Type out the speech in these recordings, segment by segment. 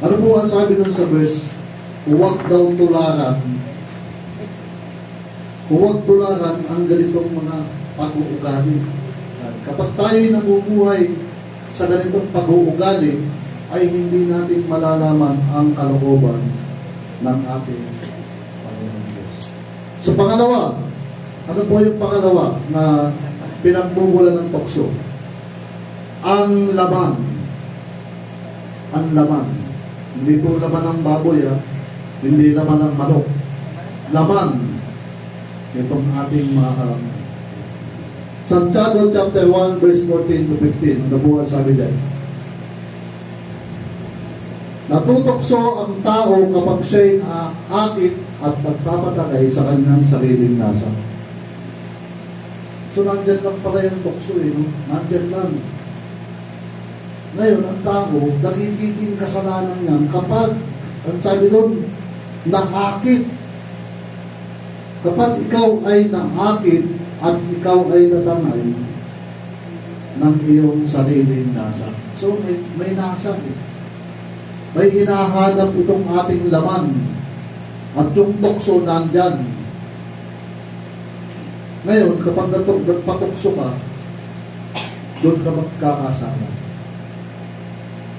Ano po ang sabi dun sa verse? Huwag daw tularan. Huwag tularan ang ganitong mga pag-uugali. Kapag tayo namumuhay sa ganitong pag-uugali, ay hindi natin malalaman ang kalooban ng ating Panginoon Diyos. So pangalawa, ano po yung pangalawa na pinagmumulan ng tukso? Ang laman. Ang laman. Hindi po laman ng baboy, ha? hindi laman ng manok. Laman. Itong ating mga kalamnan. Santiago chapter 1 verse 14 to 15. Ano po ang sabi dyan? Natutokso ang tao kapag siya'y aakit at magpapatakay sa kanyang sariling nasa. So nandyan lang pala yung tukso eh, no? Nandyan lang. Ngayon, ang tao, nagiging kasalanan niyan kapag, ang sabi doon, naakit. Kapag ikaw ay naakit at ikaw ay natanay ng iyong sariling nasa. So may, may nasa eh. May hinahanap itong ating laman at yung tukso nandyan. Ngayon, kapag natuk, nagpatukso ka, doon ka magkakasama.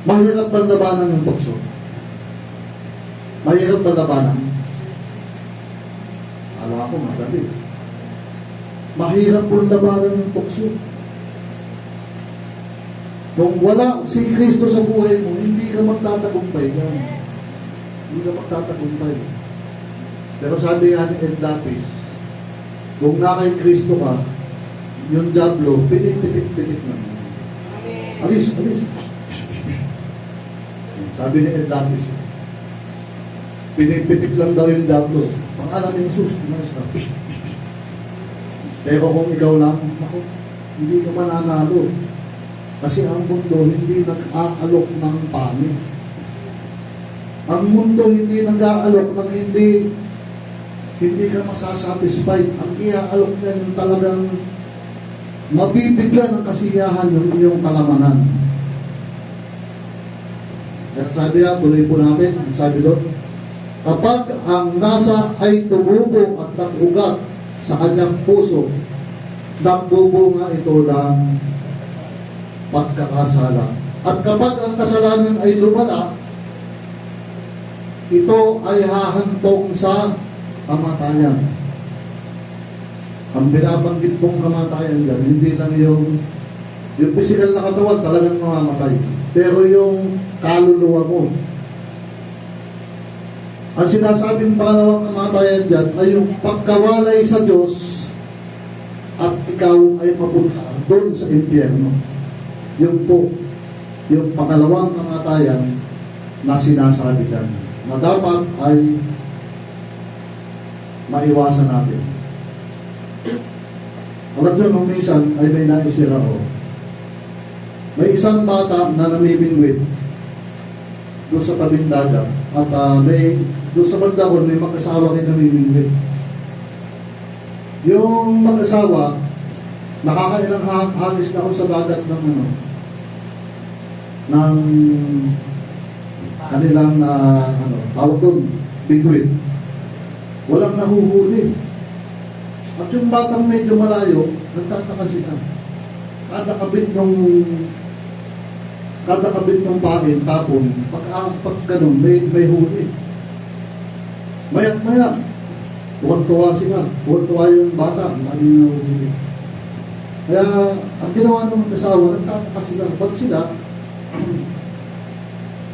Mahirap ba labanan yung tukso? Mahirap ba labanan? Ala ko, madali. Mahirap po labanan yung tukso. Kung wala si Kristo sa buhay mo, hindi ka magtatagumpay yan. Hindi ka magtatagumpay. Pero sabi nga ni Ed Lapis, kung na kay Kristo ka, yung Diablo, pitik-pitik-pitik na. Alis, alis. Sabi ni Ed Lapis, pitik-pitik lang daw yung Diablo. Pangalan ni Jesus, umalis ka. Pero kung ikaw lang, ako, hindi ka mananalo. Kasi ang mundo hindi nag-aalok ng pani. Ang mundo hindi nag-aalok ng hindi hindi ka masasatisfied. Ang iaalok niya yung talagang mabibigyan ng kasiyahan ng iyong kalamanan. At sabi nga, tuloy po namin, sabi doon, kapag ang nasa ay tumubo at nag-ugat sa kanyang puso, nagbubunga ito ng pagkakasala. At kapag ang kasalanan ay lumala, ito ay hahantong sa kamatayan. Ang binabanggit mong kamatayan dyan, hindi lang yung yung physical na katawan talagang mamamatay. Pero yung kaluluwa mo. Ang sinasabing pangalawang kamatayan dyan ay yung pagkawalay sa Diyos at ikaw ay mapunta doon sa impyerno. Yung po, yung pangalawang kamatayan na sinasabi dyan na dapat ay maiwasan natin. Alam nyo, nung minsan ay may naisira ko. May isang bata na namimingwit doon sa tabing dagat at ah, may doon sa bandahon may mag-asawa kayo namimingwit. Yung mag-asawa, nakakailang ha- hagis na ako sa dagat ng ano, ng kanilang ah, ano, tawag doon, bigwit. Walang nahuhuli. At yung batang medyo malayo, nagtataka sila. Kada kabit ng kada kabit ng pain, tapon, pag, ah, pag ganun, may, may huli. Mayat maya, tuwan-tuwa sila. Tuwan-tuwa yung bata, mali na huli. Kaya, ang ginawa ng mag-asawa, nagtataka sila. Ba't sila,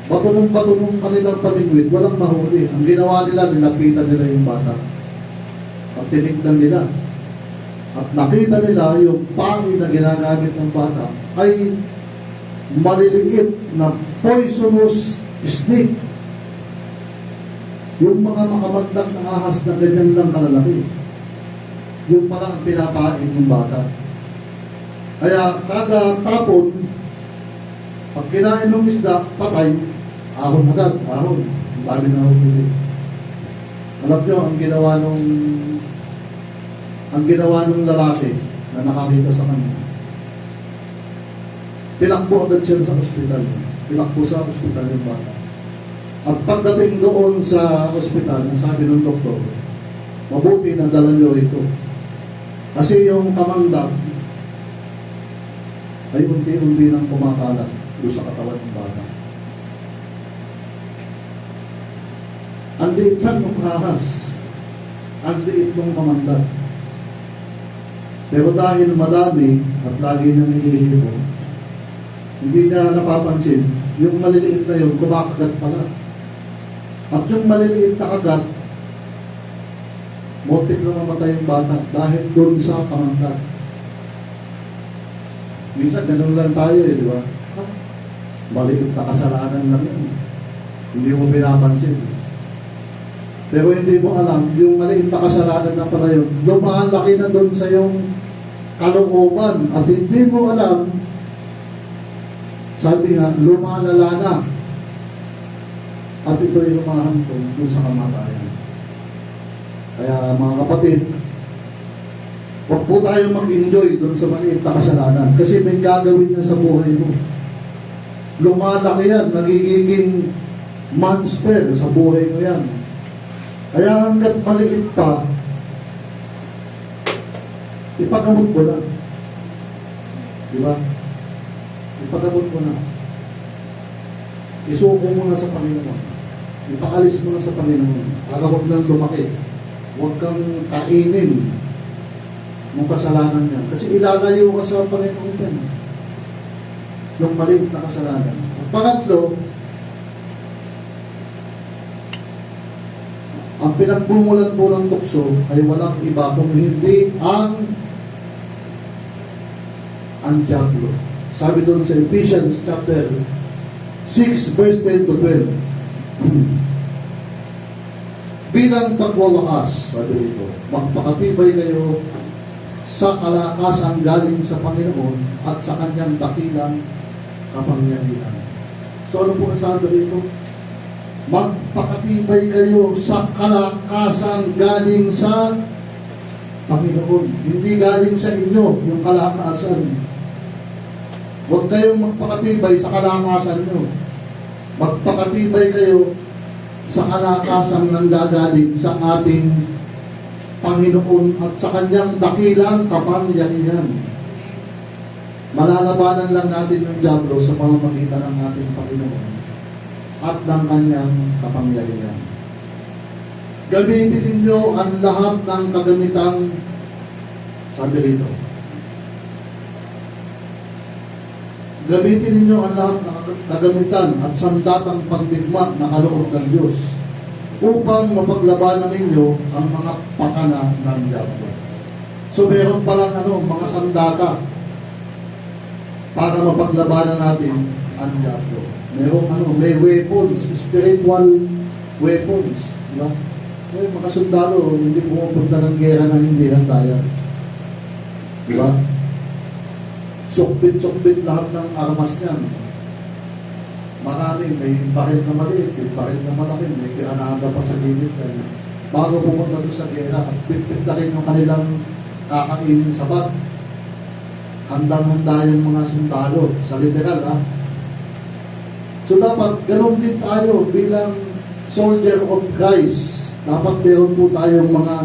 bato ng bato ng kanilang pamingwit, walang mahuli. Ang ginawa nila, nilapitan nila yung bata. At tinignan nila. At nakita nila yung pangi na ginagamit ng bata ay maliliit na poisonous snake. Yung mga makamandag na ahas na ganyan lang kalalaki. Yung pala ang pinapain ng bata. Kaya kada tapon, pag kinain ng isda, patay, ahon agad, ahon. Ang dami na ahon Alam nyo, ang ginawa nung ang ginawa ng lalaki, na nakakita sa kanya. Pinakbo agad siya sa ospital. Pinakbo sa ospital yung bata. At pagdating doon sa ospital, ang sabi ng doktor, mabuti na dala niyo ito. Kasi yung kamandag ay unti-unti nang kumakalat doon sa katawan ng bata. Ang liit lang ng ahas. Ang liit ng kamandag. Pero dahil madami at lagi niyang hinihipo, hindi niya napapansin, yung maliliit na yun, kumakagat pala. At yung maliliit na kagat, motik na mamatay yung bata dahil doon sa kamandag. Minsan ganun lang tayo eh, di ba? Maliit na kasalanan lang yan. Hindi mo pinapansin. Pero hindi mo alam, yung maliit na kasalanan na pala yun, lumalaki na doon sa yung kalooban at hindi mo alam, sabi nga, lumalala na at ito'y humahantong doon sa kamatayan. Kaya mga kapatid, huwag po tayo mag-enjoy doon sa maliit na kasalanan kasi may gagawin yan sa buhay mo. Lumalaki yan, nagiging monster sa buhay mo yan. Kaya hanggat maliit pa, ipagamot mo lang. Di ba? Ipagamot mo na. Isuko mo na sa Panginoon. Ipakalis mo na sa Panginoon. Para huwag nang lumaki. Huwag kang kainin ng kasalanan niya. Kasi ilalayo ka sa Panginoon yan. Yung maliit na kasalanan. At pangatlo, ang pinagmumulan po ng tukso ay walang iba kung hindi ang ang diablo. Sabi doon sa Ephesians chapter 6 verse 10 to 12. Bilang pagwawakas, sabi dito, magpakatibay kayo sa kalakasan galing sa Panginoon at sa kanyang dakilang kapangyarihan. So ano po ang sabi dito? magpakatibay kayo sa kalakasan galing sa Panginoon. Hindi galing sa inyo yung kalakasan. Huwag kayong magpakatibay sa kalakasan nyo. Magpakatibay kayo sa kalakasan ng gagaling sa ating Panginoon at sa kanyang dakilang kapangyarihan. Malalabanan lang natin ng Diablo sa pamamagitan ng ating Panginoon at ng kanyang kapangyarihan. Gamitin ninyo ang lahat ng kagamitang sabi rito. Gamitin ninyo ang lahat ng kagamitan at sandatang pagdigma na kaloob ng Diyos upang mapaglabanan ninyo ang mga pakana ng Diablo. So meron palang ano, mga sandata para mapaglabanan natin ang Diablo. Merong ano, may weapons, spiritual weapons. Di ba? May mga sundalo, hindi pumupunta ng gera na hindi handaya. Di ba? Sukbit-sukbit lahat ng armas niyan. Marami, may baril na maliit, may baril na malaki, may granada pa sa gilid. Kaya bago pumunta doon sa gera, at pitpit na rin yung kanilang kakainin sa bag. Handang-handa yung mga sundalo sa literal, ha? So dapat ganun din tayo bilang soldier of Christ. Dapat meron po tayong mga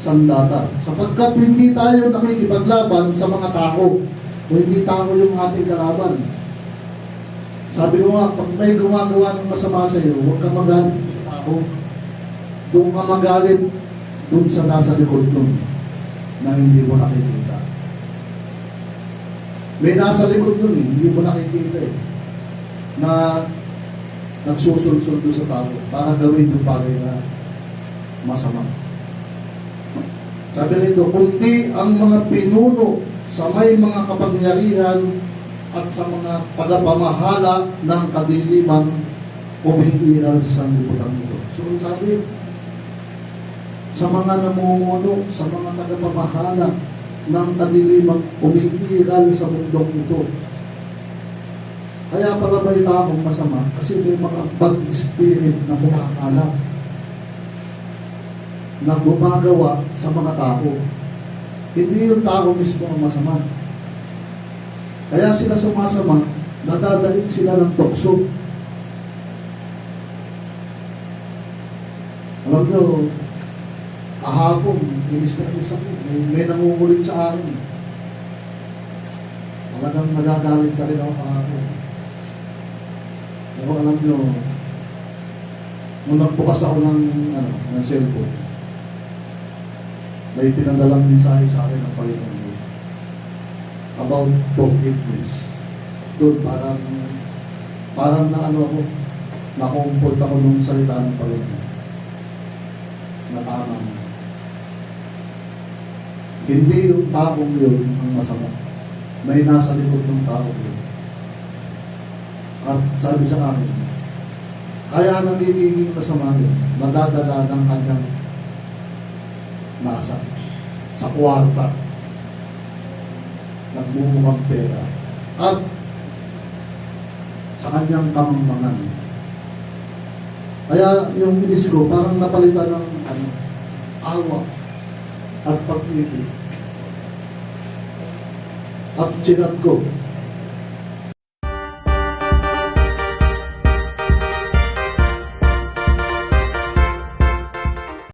sandata. Sapagkat hindi tayo nakikipaglaban sa mga tao hindi tao yung ating kalaban. Sabi ko nga, pag may gumagawa ng masama sa iyo, huwag kang magalit sa tao. Doon ka magalit doon sa nasa likod nun na hindi mo nakikita. May nasa likod nun eh, hindi mo nakikita eh na nagsusulsul doon sa tao para gawin yung bagay na masama. Sabi nito, kundi ang mga pinuno sa may mga kapangyarihan at sa mga tagapamahala ng kadiliman umiiral sa sanlibutan nito. So sabi, sa mga namumuno, sa mga tagapamahala ng kadiliman umiiral sa mundong ito. Kaya pala may taong masama kasi may mga bad spirit na kumakalat na gumagawa sa mga tao. Hindi yung tao mismo ang masama. Kaya sila sumasama, nadadaig sila ng tukso. Alam nyo, kahapon, inis na inis ako. May, may nangungulit sa akin. Talagang nagagalit ka rin ako kahapon. Pero alam nyo, nung nagbukas ako ng, ano, ng cellphone, may pinadalang mensahe sa akin ng Panginoon about forgiveness. Doon parang, parang na ano ako, na-comfort ako nung salita ng Panginoon. Na tama. Hindi yung taong yun ang masama. May nasa likod ng tao yun. At sabi sa akin, kaya nagiging masama yun, nadadala ng kanyang nasa sa kwarta nagmumukhang pera at sa kanyang kamangmangan. Kaya yung inis ko parang napalitan ng ano, awa at pag-ibig. At chinat ko,